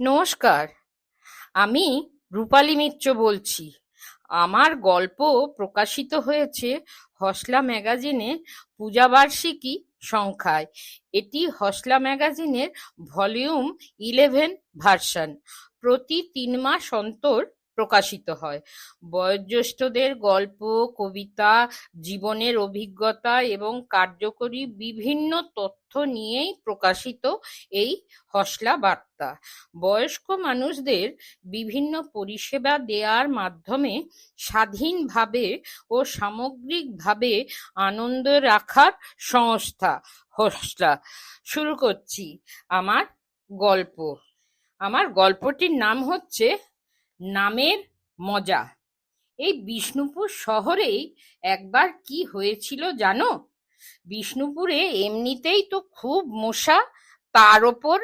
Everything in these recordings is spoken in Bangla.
নমস্কার, আমি রূপালী মিত্র বলছি। আমার গল্প প্রকাশিত হয়েছে হসলা ম্যাগাজিনে পূজাবার্ষিকী সংখ্যায়। এটি হসলা ম্যাগাজিনের ভলিউম ইলেভেন ভার্সন। প্রতি তিন মাস অন্তর প্রকাশিত হয়। বয়োজ্যেষ্ঠদের গল্প, কবিতা, জীবনের অভিজ্ঞতা এবং কার্যকরী বিভিন্ন তথ্য নিয়েই প্রকাশিত এই হসলা বার্তা। বয়স্ক মানুষদের বিভিন্ন পরিষেবা দেওয়ার মাধ্যমে স্বাধীনভাবে ও সামগ্রিকভাবে আনন্দ রাখার সংস্থা হসলা। শুরু করছি আমার গল্প। আমার গল্পটির নাম হচ্ছে নামের মজা। এই বিষ্ণুপুর শহরেই একবার কি হয়েছিল জানো? বিষ্ণুপুরে এমনিতেই তো খুব মশা, তার ওপর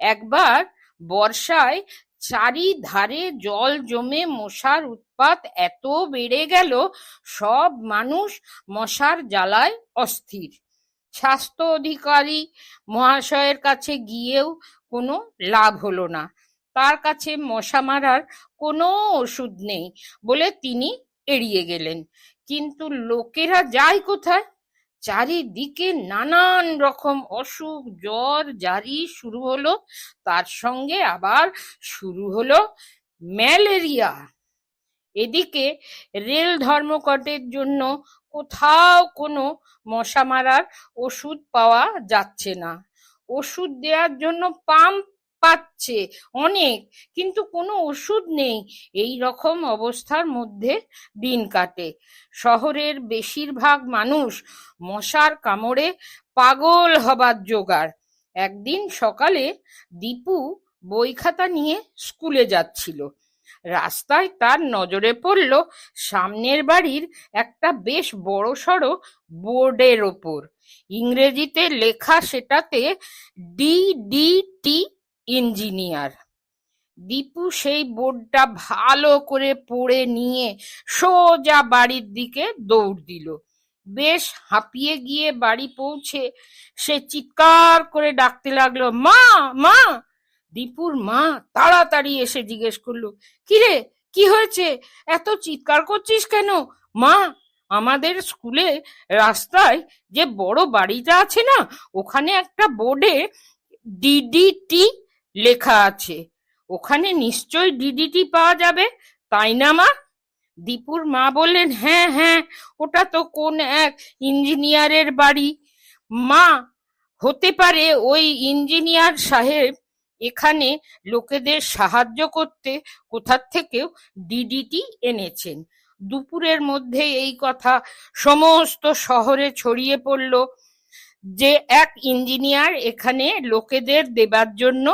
একবার বর্ষায় চারিধারে জল জমে মশার উৎপাত এত বেড়ে গেল, সব মানুষ মশার জ্বালায় অস্থির। স্বাস্থ্য অধিকারী মহাশয়ের কাছে গিয়েও কোনো লাভ হলো না। তার কাছে মশা মারার কোনো ওষুধ নেই বলে তিনি এড়িয়ে গেলেন। কিন্তু লোকেরা যায় কোথায়? চারিদিকে নানান রকম অসুখ, জ্বর জারি শুরু হলো, তার সঙ্গে আবার শুরু হলো ম্যালেরিয়া। এদিকে রেল ধর্মঘটের জন্য কোথাও কোনো মশা মারার ওষুধ পাওয়া যাচ্ছে না। ওষুধ দেওয়ার জন্য পাম্প পাচ্ছে অনেক, কিন্তু কোনো ওষুধ নেই। এই রকম অবস্থার মধ্যে দিন কাটে। শহরের বেশিরভাগ মানুষ মশার কামড়ে পাগল হবার জোগাড়। একদিন সকালে দীপু বই খাতা নিয়ে স্কুলে যাচ্ছিল। রাস্তায় তার নজরে পড়ল সামনের বাড়ির একটা বেশ বড় বড়সড় বোর্ডের ওপর। ইংরেজিতে লেখা সেটাতে D D T engineer. Dipu সেই বোর্ডটা ভালো করে পড়ে নিয়ে সোজা বাড়ির দিকে দৌড় দিল। বেশ হাঁপিয়ে গিয়ে বাড়ি পৌঁছে সে চিৎকার করে ডাকতে লাগল, মা মা! দীপুর মা তাড়াতাড়ি এসে জিজ্ঞেস করল, কিরে, কি হয়েছে? এত চিৎকার করছিস কেন? মা, আমাদের স্কুলে রাস্তায় যে বড় বাড়িটা আছে না, ওখানে একটা বোর্ডে ডিডিটি লেখা আছে। ওখানে নিশ্চয় ডিডিটি পাওয়া যাবে, তাই না মা? দীপুর মা বললেন হ্যাঁ হ্যাঁ ওটা তো কোন এক ইঞ্জিনিয়ারের বাড়ি। মা, হতে পারে ওই ইঞ্জিনিয়ার সাহেব এখানে লোকেদের সাহায্য করতে কোথার থেকেও ডিডিটি এনেছেন। দুপুরের মধ্যে এই কথা সমস্ত শহরে ছড়িয়ে পড়ল। যে এক ইঞ্জিনিয়ার এখানে লোকেদের দেবার জন্য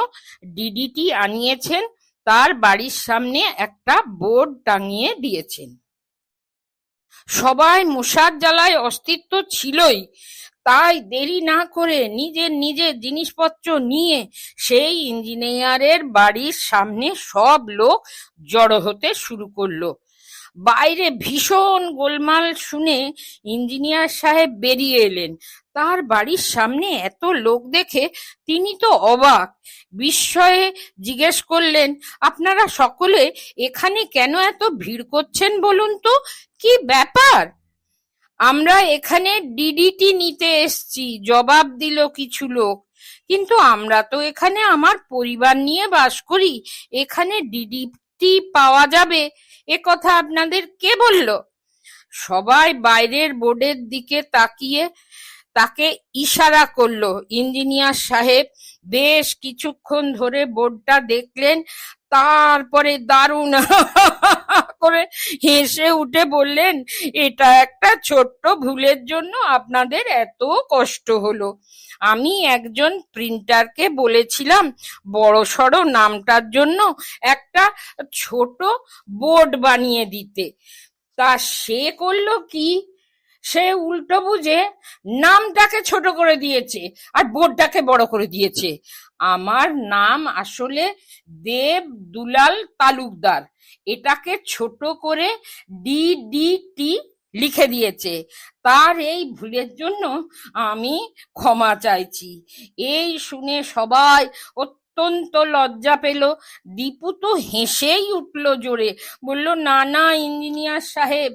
ডিডিটি আনিয়েছেন, তার বাড়ির সামনে একটা বোর্ড টাঙিয়ে দিয়েছেন। সবাই মশার জ্বালায় অস্তিত্ব ছিলই, তাই দেরি না করে নিজের নিজের জিনিসপত্র নিয়ে সেই ইঞ্জিনিয়ারের বাড়ির সামনে সব লোক জড়ো হতে শুরু করল। বাইরে ভীষণ গোলমাল শুনে ইঞ্জিনিয়ার সাহেব বেরিয়ে এলেন। তার বাড়ির সামনে এত লোক দেখে তিনি তো অবাক। বিস্ময়ে জিজ্ঞেস করলেন, আপনারা সকলে এখানে কেন এত ভিড় করছেন বলুন তো? কি ব্যাপার? আমরা এখানে ডিডিটি নিতে এসছি, জবাব দিল কিছু লোক। কিন্তু আমরা তো এখানে আমার পরিবার নিয়ে বাস করি, এখানে ডিডিটি পাওয়া যাবে। এ কথা আপনাদের কে বলল? সবাই বাইরের বোর্ডের দিকে তাকিয়ে তাকে ইশারা করল। ইঞ্জিনিয়ার সাহেব বেশ কিছুক্ষণ ধরে বোর্ডটা দেখলেন, তারপরে দারুণ করে হেসে উঠে বললেন, এটা একটা ছোট্ট ভুলের জন্য আপনাদের এত কষ্ট হলো। আমি একজন প্রিন্টারকে বলেছিলাম, বড় সড়ো নামটার জন্য একটা ছোট বোর্ড বানিয়ে দিতে। তা সে করল কি? সে উল্টো বুঝে নামটাকে ছোট করে দিয়েছে আর বোর্ডটাকে বড় করে দিয়েছে। আমার নাম আসলে দেব দুলাল তালুকদার। এটাকে ছোট করে ডি ডি টি লিখে দিয়েছে। তার এই ভুলের জন্য আমি ক্ষমা চাইছি। এই শুনে সবাই অত্যন্ত লজ্জা পেল। দীপু তো হেসেই উঠল জোরে। বলল, না না, ইঞ্জিনিয়ার সাহেব,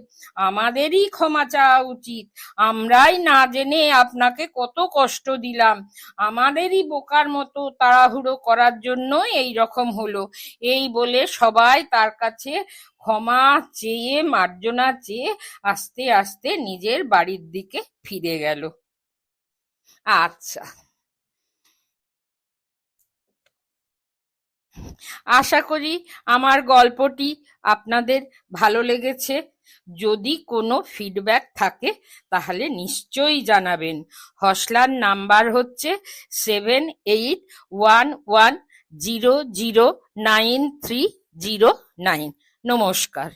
আমাদেরই ক্ষমা চাওয়া উচিত। আমরাই না জেনে আপনাকে কত কষ্ট দিলাম। আমাদেরই বোকার মতো তাড়াহুড়ো করার জন্য এই রকম হলো। এই বলে সবাই তার কাছে ক্ষমা চেয়ে, মার্জনা চেয়ে আস্তে আস্তে নিজের বাড়ির দিকে ফিরে গেল। আচ্ছা। আশা করি আমার গল্পটি আপনাদের ভালো লেগেছে। যদি কোনো ফিডব্যাক থাকে, তাহলে নিশ্চয়ই জানাবেন। হসলার নাম্বার হচ্ছে seven eight one one zero zero nine three zero nine নমস্কার।